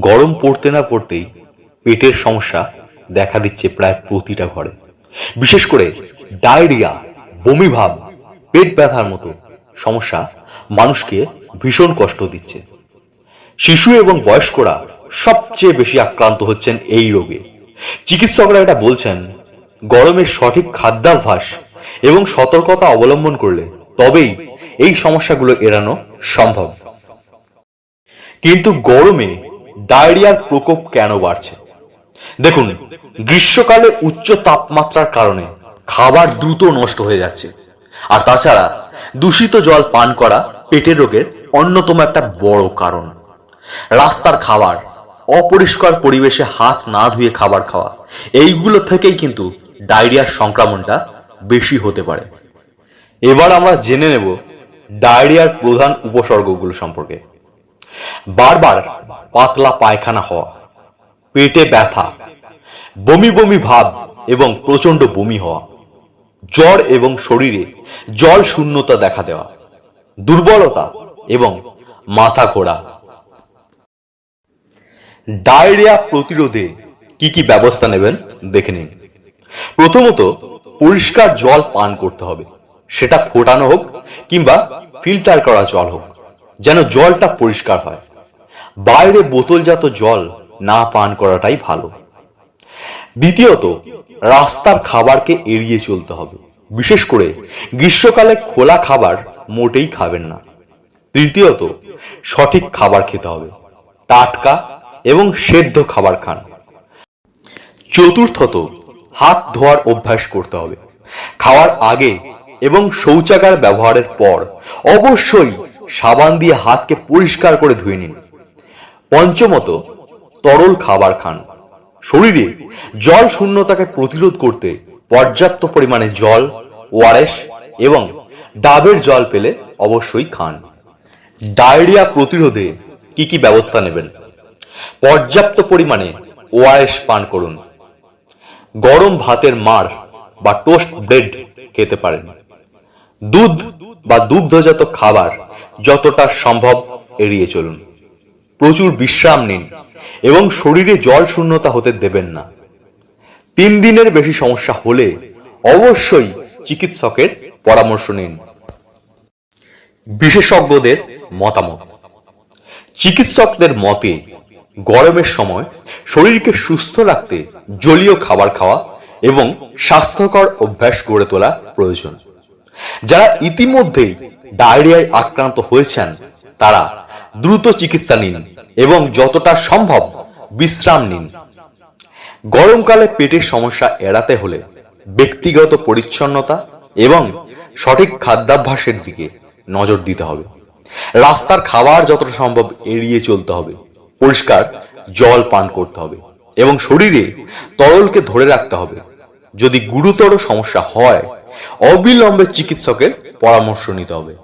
গরম পড়তে না পড়তেই পেটের সমস্যা দেখা দিচ্ছে প্রায় প্রতিটা ঘরে। বিশেষ করে ডায়রিয়া, বমিভাব, পেট ব্যথার মতো সমস্যা মানুষকে ভীষণ কষ্ট দিচ্ছে। শিশু এবং বয়স্করা সবচেয়ে বেশি আক্রান্ত হচ্ছেন এই রোগে। চিকিৎসকরা এটা বলছেন, গরমের সঠিক খাদ্যাভ্যাস এবং সতর্কতা অবলম্বন করলে তবেই এই সমস্যাগুলো এড়ানো সম্ভব। কিন্তু গরমে ডায়রিয়ার প্রকোপ কেন বাড়ছে? দেখুন, গ্রীষ্মকালে উচ্চ তাপমাত্রার কারণে খাবার দ্রুত নষ্ট হয়ে যাচ্ছে। আর তাছাড়া, দূষিত জল পান করা পেটের রোগের অন্যতম একটা বড় কারণ। রাস্তার খাবার, অপরিষ্কার পরিবেশে হাত না ধুয়ে খাবার খাওয়া, এইগুলো থেকেই কিন্তু ডায়রিয়ার সংক্রমণটা বেশি হতে পারে। এবার আমরা জেনে নেব ডায়রিয়ার প্রধান উপসর্গগুলো সম্পর্কে। বারবার পাতলা পায়খানা হওয়া, পেটে ব্যথা, বমি বমি ভাব এবং প্রচণ্ড বমি হওয়া, জ্বর এবং শরীরে জল শূন্যতা দেখা দেওয়া, দুর্বলতা এবং মাথা ঘোরা। ডায়রিয়া প্রতিরোধে কি কি ব্যবস্থা নেবেন দেখে নিন। প্রথমত, পরিষ্কার জল পান করতে হবে। সেটা ফোটানো হোক কিংবা ফিল্টার করা জল হোক। যেন জলটা পরিষ্কার হয়। বাইরে বোতলজাত জল না পান করাটাই ভালো। দ্বিতীয়ত, রাস্তার খাবারকে এড়িয়ে চলতে হবে। বিশেষ করে, গ্রীষ্মকালে খোলা খাবার মোটেই খাবেন না। তৃতীয়ত, সঠিক খাবার খেতে হবে। টাটকা এবং সেদ্ধ খাবার খান। চতুর্থত, হাত ধোয়ার অভ্যাস করতে হবে। খাওয়ার আগে এবং শৌচাগার ব্যবহারের পর অবশ্যই সাবান দিয়ে হাতকে পরিষ্কার করে ধুয়ে নিন। পঞ্চমত, তরল খাবার খান। শরীরে জল শূন্যতাকে প্রতিরোধ করতে পর্যাপ্ত পরিমাণে জল, ওআরএস এবং ডাবের জল পেলে অবশ্যই খান। ডায়রিয়া প্রতিরোধে কি কি ব্যবস্থা নেবেন? পর্যাপ্ত পরিমাণে ওআরএস পান করুন। গরম ভাতের মার বা টোস্ট ব্রেড খেতে পারেন। দুধ বা দুগ্ধজাত খাবার যতটা সম্ভব এড়িয়ে চলুন। প্রচুর বিশ্রাম নিন এবং শরীরে জল শূন্যতা হতে দেবেন না। তিন দিনের বেশি সমস্যা হলে অবশ্যই চিকিৎসকের পরামর্শ নিন। বিশেষজ্ঞদের মতামত। চিকিৎসকদের মতে, গরমের সময় শরীরকে সুস্থ রাখতে জলীয় খাবার খাওয়া এবং স্বাস্থ্যকর অভ্যাস গড়ে তোলা প্রয়োজন। যারা ইতিমধ্যেই ডায়রিয়ায় আক্রান্ত হয়েছেন, তারা দ্রুত চিকিৎসা নিন এবং যতটা সম্ভব বিশ্রাম নিন। গরমকালে পেটের সমস্যা এড়াতে হলে ব্যক্তিগত পরিচ্ছন্নতা এবং সঠিক খাদ্যাভ্যাসের দিকে নজর দিতে হবে। রাস্তার খাবার যতটা সম্ভব এড়িয়ে চলতে হবে। পরিষ্কার জল পান করতে হবে এবং শরীরে তরলকে ধরে রাখতে হবে। যদি গুরুতর সমস্যা হয় অবিলম্বে চিকিৎসকের পরামর্শ নিতে হবে।